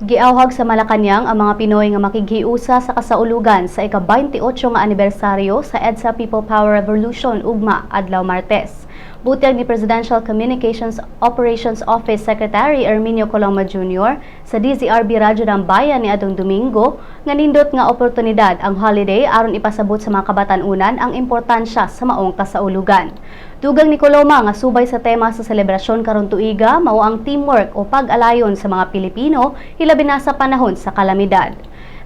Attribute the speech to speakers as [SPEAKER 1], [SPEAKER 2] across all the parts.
[SPEAKER 1] Giawhag sa Malacanang ang mga Pinoy nga makighiusa sa kasaulugan sa ika-28 nga anibersaryo sa EDSA People Power Revolution ugma adlaw Martes. Butag ni Presidential Communications Operations Office Secretary Erminio Coloma Jr. sa DZRB Radyo ng Bayan ni adtong Domingo nga nindot nga oportunidad ang holiday aron ipasabot sa mga kabatan-unan ang importansya sa maong kasaulugan. Dugang ni Coloma nga subay sa tema sa selebrasyon karon tuiga mao ang teamwork o pag-alayon sa mga Pilipino hilabi na sa panahon sa kalamidad.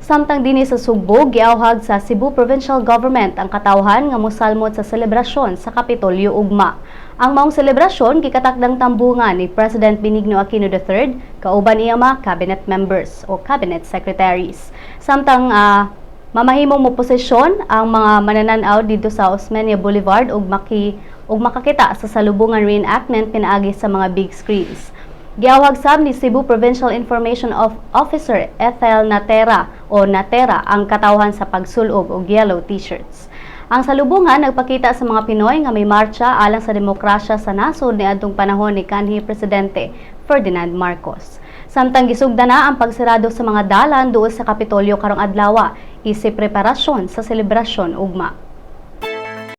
[SPEAKER 1] Samtang dinhi sa Sugbo, giawhag sa Cebu Provincial Government ang katawhan nga mosalmot sa selebrasyon sa Kapitolyo ugma. Ang maong selebrasyon gikatakdang tambungan ni President Benigno Aquino III kauban iya mga cabinet members o cabinet secretaries. Samtang ah, mamahimong mo posisyon ang mga manananaw dito sa Osmeña Boulevard ug maki ug makakita sa salubungan reenactment pinaagi sa mga big screens. Giawag sab ni Cebu Provincial Information of Officer Ethel Natera o Natera ang katawhan sa pagsulog og yellow t-shirts. Ang salubungan nagpakita sa mga Pinoy nga may marcha alang sa demokrasya sa nasod ni adtong panahon ni kanhi presidente Ferdinand Marcos. Samtang gisugda na ang pagsirado sa mga dalan duol sa Kapitolyo karong adlaw, isip preparasyon sa selebrasyon ugma.